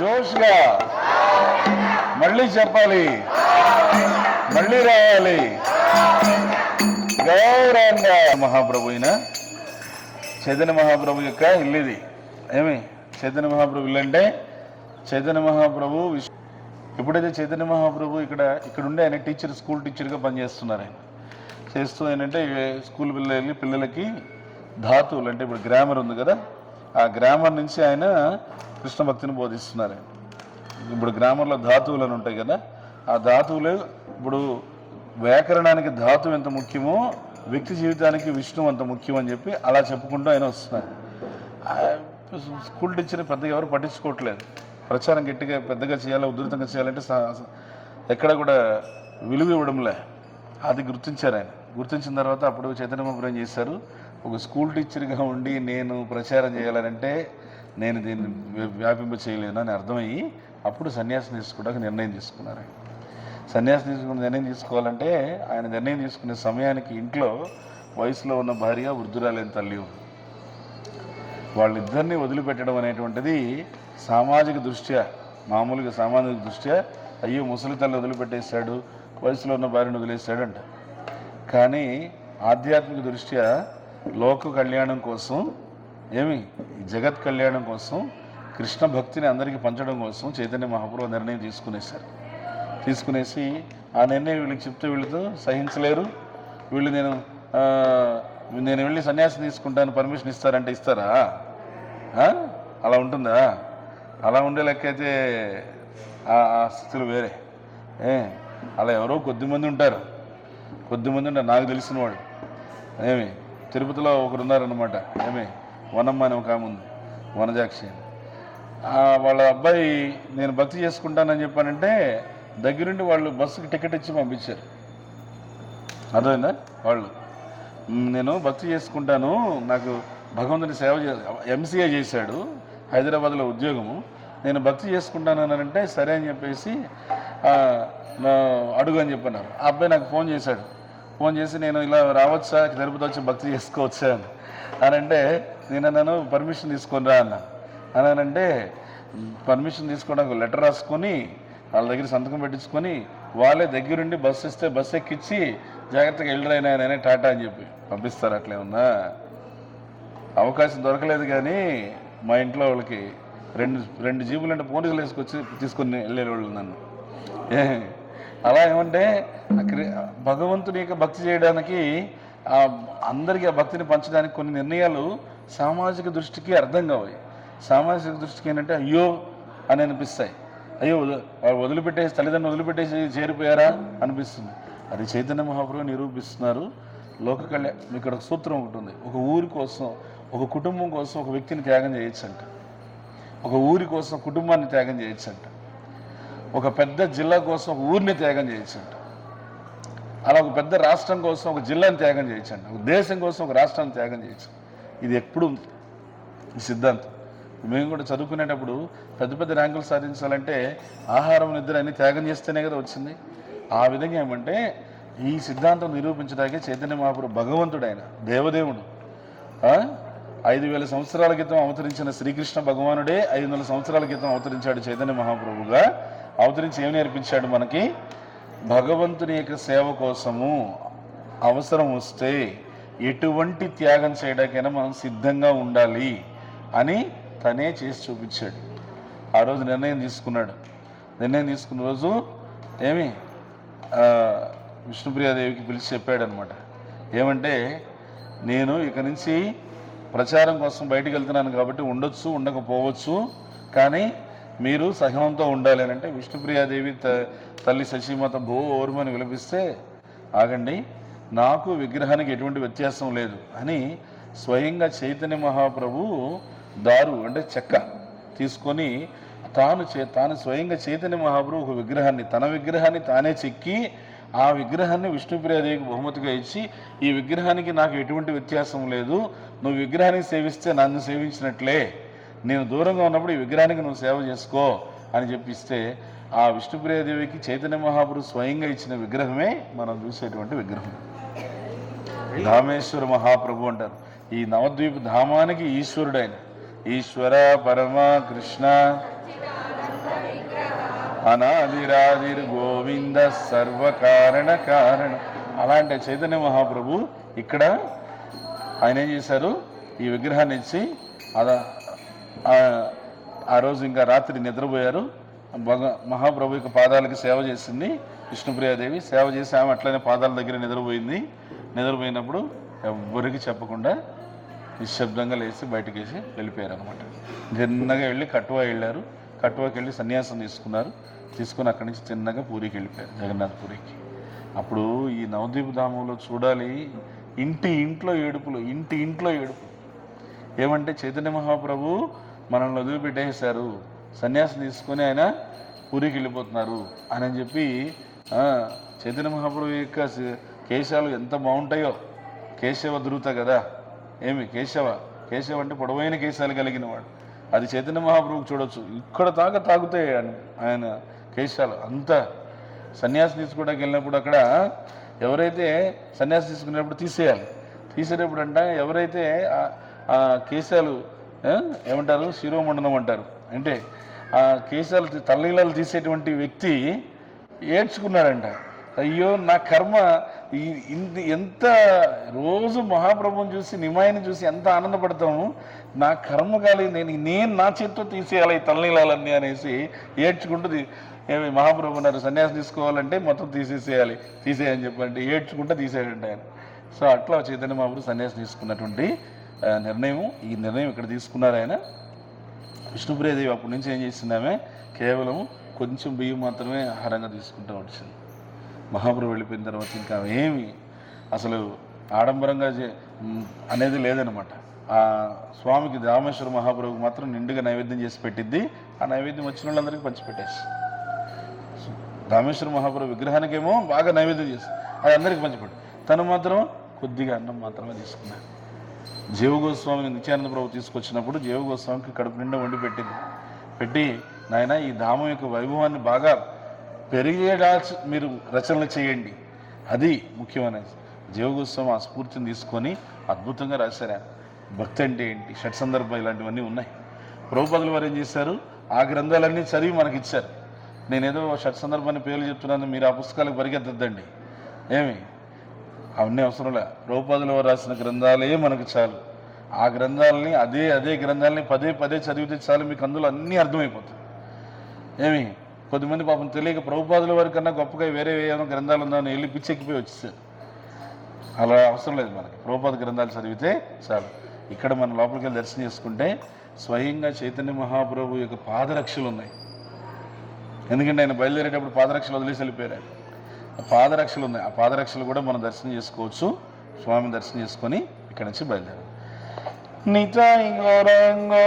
జోష్గా మళ్ళీ చెప్పాలి. మళ్ళీ రావాలి గౌరవంగా మహాప్రభు అయిన చైతన్య మహాప్రభు యొక్క ఇల్లు ఇది ఏమి? చైతన్య మహాప్రభు ఇల్లు అంటే చైతన్య మహాప్రభు ఎప్పుడైతే చైతన్య మహాప్రభు ఇక్కడ ఇక్కడ ఉండే ఆయన టీచర్ స్కూల్ టీచర్గా పనిచేస్తున్నారు ఆయన. చేస్తూ ఏంటంటే స్కూల్ పిల్లలు పిల్లలకి ధాతువులు అంటే ఇప్పుడు గ్రామర్ ఉంది కదా ఆ గ్రామర్ నుంచి ఆయన కృష్ణ భక్తిని బోధిస్తున్నారు. ఇప్పుడు గ్రామర్లో ధాతువులు అని ఉంటాయి కదా ఆ ధాతువులు ఇప్పుడు వ్యాకరణానికి ధాతువు ఎంత ముఖ్యమో వ్యక్తి జీవితానికి విష్ణు అంత ముఖ్యం అని చెప్పి అలా చెప్పుకుంటూ ఆయన వస్తున్నారు. స్కూల్ టీచర్ పెద్దగా ఎవరు పట్టించుకోవట్లేదు. ప్రచారం గట్టిగా పెద్దగా చేయాలి ఉధృతంగా చేయాలంటే సా- ఎక్కడ కూడా విలువ ఇవ్వడంలే. అది గుర్తించారు ఆయన. గుర్తించిన తర్వాత అప్పుడు చైతన్య ఏం చేశారు? ఒక స్కూల్ టీచర్గా ఉండి నేను ప్రచారం చేయాలంటే నేను దీన్ని వ్యాపింప చేయలేను అని అర్థమయ్యి అప్పుడు సన్యాసం తీసుకోవడానికి నిర్ణయం తీసుకున్నారు. సన్యాసం తీసుకునే నిర్ణయం తీసుకోవాలంటే ఆయన నిర్ణయం తీసుకునే సమయానికి ఇంట్లో వయసులో ఉన్న భార్య వృద్ధురాలేని తల్లి వాళ్ళిద్దరిని వదిలిపెట్టడం అనేటువంటిది సామాజిక దృష్ట్యా మామూలుగా సామాజిక దృష్ట్యా అయ్యో ముసలి తల్లి వదిలిపెట్టేశాడు వయసులో ఉన్న భార్యను వదిలేశాడంట. కానీ ఆధ్యాత్మిక దృష్ట్యా లోక కళ్యాణం కోసం ఏమి? జగత్ కళ్యాణం కోసం కృష్ణ భక్తిని అందరికీ పంచడం కోసం చైతన్య మహాప్రభు నిర్ణయం తీసుకునేశారు. తీసుకునేసి ఆ నిర్ణయం వీళ్ళకి చెప్తే వీళ్ళతో సహించలేరు. వీళ్ళు నేను నేను వెళ్ళి సన్యాసం తీసుకుంటాను పర్మిషన్ ఇస్తారంటే ఇస్తారా? అలా ఉంటుందా? అలా ఉండే లెక్క అయితే ఆ ఆ స్థితులు వేరే. ఏ? అలా ఎవరో కొద్దిమంది ఉంటారు. కొద్దిమంది ఉంటారు. నాకు తెలిసిన వాళ్ళు. ఏమి? తిరుపతిలో ఒకరు ఉన్నారనమాట ఏమే? వనమ్మ అని ఒక ఆమె ఉంది. వనజాక్షి అని. వాళ్ళ అబ్బాయి నేను భక్తి చేసుకుంటానని చెప్పానంటే దగ్గరుండి వాళ్ళు బస్సుకి టికెట్ ఇచ్చి పంపించారు. అర్థమైందా? వాళ్ళు నేను భక్తి చేసుకుంటాను. నాకు భగవంతుని సేవ చే ఎంసీఏ చేశాడు హైదరాబాద్లో ఉద్యోగము. నేను భక్తి చేసుకుంటాను అని అంటే సరే అని చెప్పేసి అడుగు అని చెప్పన్నారు. ఆ అబ్బాయి నాకు ఫోన్ చేశాడు. ఫోన్ చేసి నేను ఇలా రావచ్చా? తిరుపతి వచ్చి భక్తి చేసుకోవచ్చా అని. అంటే నేను నన్ను పర్మిషన్ తీసుకొని రా అన్న. అని అంటే పర్మిషన్ తీసుకోవడానికి లెటర్ రాసుకొని వాళ్ళ దగ్గర సంతకం పెట్టించుకొని వాళ్ళే దగ్గరుండి బస్సు ఇస్తే బస్సు ఎక్కిచ్చి జాగ్రత్తగా వెళ్ళరైనా టాటా అని చెప్పి. పంపిస్తారు? అట్లే ఉందా అవకాశం దొరకలేదు కానీ మా ఇంట్లో వాళ్ళకి రెండు రెండు జీబులు అంటే పోలీసులు వేసుకొచ్చి తీసుకొని వెళ్ళేవాళ్ళు నన్ను. అలా ఏమంటే భగవంతుని యొక్క భక్తి చేయడానికి ఆ అందరికీ ఆ భక్తిని పంచడానికి కొన్ని నిర్ణయాలు సామాజిక దృష్టికి అర్థం కావాలి సామాజిక దృష్టికి ఏంటంటే అయ్యో అని అనిపిస్తాయి. అయ్యో వదిలిపెట్టేసి తల్లిదండ్రులు వదిలిపెట్టేసి చేరిపోయారా అనిపిస్తుంది. అది చైతన్య మహాప్రభు నిరూపిస్తున్నారు. లోక కళ్యాణ్ ఇక్కడ ఒక సూత్రం ఒకటి ఉంది. ఒక ఊరి కోసం ఒక కుటుంబం కోసం ఒక వ్యక్తిని త్యాగం చేయొచ్చంట. ఒక ఊరి కోసం కుటుంబాన్ని త్యాగం చేయొచ్చంట. ఒక పెద్ద జిల్లా కోసం ఒక ఊరిని త్యాగం చేయొచ్చంట. అలా ఒక పెద్ద రాష్ట్రం కోసం ఒక జిల్లాని త్యాగం చేయించండి. ఒక దేశం కోసం ఒక రాష్ట్రాన్ని త్యాగం చేయొచ్చు ఇది ఎప్పుడు ఉంది? ఈ సిద్ధాంతం. మేము కూడా చదువుకునేటప్పుడు పెద్ద పెద్ద ర్యాంకులు సాధించాలంటే ఆహారం నిద్ర అన్ని త్యాగం చేస్తేనే కదా వచ్చింది. ఆ విధంగా ఏమంటే ఈ సిద్ధాంతం నిరూపించడానికి చైతన్య మహాప్రభు భగవంతుడు ఆయన దేవదేవుడు ఐదు వేల సంవత్సరాల క్రితం అవతరించిన శ్రీకృష్ణ భగవానుడే ఐదు వందల సంవత్సరాల క్రితం అవతరించాడు చైతన్య మహాప్రభుగా. అవతరించి ఏం నేర్పించాడు మనకి? భగవంతుని యొక్క సేవ కోసము అవసరం వస్తే ఎటువంటి త్యాగం చేయడానికైనా మనం సిద్ధంగా ఉండాలి అని తనే చేసి చూపించాడు. ఆ రోజు నిర్ణయం తీసుకున్నాడు. నిర్ణయం తీసుకున్న రోజు ఏమి? విష్ణుప్రియాదేవికి పిలిచి చెప్పాడనమాట ఏమంటే నేను ఇక నుంచి ప్రచారం కోసం బయటకు వెళ్తున్నాను కాబట్టి ఉండొచ్చు ఉండకపోవచ్చు కానీ మీరు సహనంతో ఉండాలి అని అంటే విష్ణుప్రియాదేవి త- తల్లి శశిమాత భో ఓర్మని విలపిస్తే ఆగండి నాకు విగ్రహానికి ఎటువంటి వ్యత్యాసం లేదు అని స్వయంగా చైతన్య మహాప్రభు దారు అంటే చెక్క తీసుకొని తాను చే తాను స్వయంగా చైతన్య మహాప్రభు ఒక విగ్రహాన్ని తన విగ్రహాన్ని తానే చెక్కి ఆ విగ్రహాన్ని విష్ణుప్రియాదేవికి బహుమతిగా ఇచ్చి ఈ విగ్రహానికి నాకు ఎటువంటి వ్యత్యాసం లేదు నువ్వు విగ్రహాన్ని సేవిస్తే నన్ను సేవించినట్లే నేను దూరంగా ఉన్నప్పుడు ఈ విగ్రహానికి నువ్వు సేవ చేసుకో అని చెప్పిస్తే ఆ విష్ణుప్రియదేవికి చైతన్య మహాప్రభు స్వయంగా ఇచ్చిన విగ్రహమే మనం చూసేటువంటి విగ్రహం. రామేశ్వర మహాప్రభు అంటారు. ఈ నవద్వీప ధామానికి ఈశ్వరుడు ఆయన ఈశ్వర పరమ కృష్ణ అనాదిరాదిర్ గోవింద సర్వకారణ కారణ. అలాంటి చైతన్య మహాప్రభు ఇక్కడ ఆయన ఏం చేశారు? ఈ విగ్రహాన్ని ఇచ్చి అలా ఆ- రోజు ఇంకా రాత్రి నిద్రపోయారు. భగ మహాప్రభు యొక్క పాదాలకి సేవ చేసింది. విష్ణుప్రియాదేవి సేవ చేసి ఆమె అట్లనే పాదాల దగ్గర నిద్రపోయింది. నిద్రపోయినప్పుడు ఎవ్వరికి చెప్పకుండా నిశ్శబ్దంగా లేచి బయటకు వేసి వెళ్ళిపోయారు అనమాట చిన్నగా వెళ్ళి కట్టువ వెళ్ళారు. కట్టువకి వెళ్ళి సన్యాసం తీసుకున్నారు. తీసుకుని అక్కడి నుంచి చిన్నగా పూరికి వెళ్ళిపోయారు జగన్నాథ్ పూరికి అప్పుడు ఈ నవదీప్ ధామంలో చూడాలి. ఇంటి ఇంట్లో ఏడుపులు ఇంటి ఇంట్లో ఏడుపు ఏమంటే చైతన్య మహాప్రభు మనల్ని వదిలిపెట్టేశారు. సన్యాసం తీసుకొని ఆయన పూరికి వెళ్ళిపోతున్నారు అని చెప్పి చైతన్య మహాప్రభు యొక్క కేశాలు ఎంత బాగుంటాయో. కేశవ ధృత కదా. ఏమి? కేశవ. కేశవ అంటే పొడవైన కేశాలు కలిగిన వాడు. అది చైతన్య మహాప్రభుకి చూడొచ్చు. ఇక్కడ తాక తాగుతాయి ఆయన ఆయన కేశాలు. అంత సన్యాసం తీసుకోవడానికి వెళ్ళినప్పుడు అక్కడ ఎవరైతే సన్యాసం తీసుకునేటప్పుడు తీసేయాలి. తీసేటప్పుడు అంట ఎవరైతే ఆ- కేశాలు ఏమంటారు? శిరోమండనం అంటారు. అంటే ఆ కేశాలు తల్లీలాలు తీసేటువంటి వ్యక్తి ఏడ్చుకున్నాడంట. అయ్యో నా కర్మ ఇంత ఎంత రోజు మహాప్రభుని చూసి నిమాయిని చూసి ఎంత ఆనందపడతాము? నా కర్మ కాలి నేను నేను నా చేత్తో తీసేయాలి ఈ తలనీలాలన్నీ అనేసి ఏడ్చుకుంటూ ఏమి మహాప్రభు అన్నారు సన్యాసం తీసుకోవాలంటే మొత్తం తీసేసేయాలి. తీసేయని చెప్పంటే ఏడ్చుకుంటూ తీసేయండి ఆయన. సో అట్లా చైతన్య మహాప్రభు సన్యాసం తీసుకున్నటువంటి నిర్ణయం ఈ నిర్ణయం ఇక్కడ తీసుకున్నారు ఆయన. విష్ణుప్రియదేవి అప్పటి నుంచి ఏం చేసిందామే కేవలం కొంచెం బియ్యం మాత్రమే ఆహారంగా తీసుకుంటూ వచ్చింది. మహాప్రభు వెళ్ళిపోయిన తర్వాత ఇంకా ఏమి అసలు ఆడంబరంగా చే- అనేది లేదనమాట ఆ స్వామికి రామేశ్వర మహాప్రభుకి మాత్రం నిండుగా నైవేద్యం చేసి పెట్టిద్ది. ఆ నైవేద్యం వచ్చిన వాళ్ళందరికీ పంచిపెట్టేసి. రామేశ్వర మహాప్రభు విగ్రహానికేమో బాగా నైవేద్యం చేసి అది అందరికీ పంచిపెట్టు. తను మాత్రం కొద్దిగా అన్నం మాత్రమే తీసుకున్నాను జీవగోస్వామిని నిత్యానంద ప్రభు తీసుకొచ్చినప్పుడు జీవగోస్వామికి కడుపు నిండా వండి పెట్టింది. పెట్టి నాయన ఈ ధామం యొక్క వైభవాన్ని బాగా పెరిగేలా మీరు రచనలు చేయండి. అది ముఖ్యమైనది జీవగోస్వామి ఆ స్ఫూర్తిని తీసుకొని అద్భుతంగా రాశారు. భక్తి అంటే ఏంటి? షట్ సందర్భం ఇలాంటివన్నీ ఉన్నాయి. ప్రభుపదులు వారు ఏం చేశారు? ఆ గ్రంథాలన్నీ చదివి మనకి ఇచ్చారు నేనేదో షట్ సందర్భాన్ని పేర్లు చెప్తున్నాను మీరు ఆ పుస్తకాలకు పరిగెత్తద్దండి. ఏమి? అవన్నీ అవసరంలే ప్రభుపాదుల వారు రాసిన గ్రంథాలే మనకు చాలు. ఆ గ్రంథాలని అదే అదే గ్రంథాలని పదే పదే చదివితే చాలు మీకు అందులో అన్నీ అర్థమైపోతాయి. ఏమి? కొద్దిమంది పాపం తెలియక ప్రభుపాదుల వారి కన్నా గొప్పగా వేరే ఏమైనా గ్రంథాలు ఉందని వెళ్ళి పిచ్చెక్కిపోయి వచ్చేసారు. అలా అవసరం లేదు మనకి. ప్రభుపాద గ్రంథాలు చదివితే చాలు. ఇక్కడ మన లోపలికి వెళ్ళి దర్శనం చేసుకుంటే స్వయంగా చైతన్య మహాప్రభు యొక్క పాదరక్షలు ఉన్నాయి. ఎందుకంటే ఆయన బయలుదేరేటప్పుడు పాదరక్షలు వదిలేసి వెళ్ళిపోయారు పాదరక్షలు ఉన్నాయి ఆ పాదరక్షలు కూడా మనం దర్శనం చేసుకోవచ్చు. స్వామి దర్శనం చేసుకొని ఇక్కడ నుంచి బయలుదేరాం నిజాయి గౌరంగో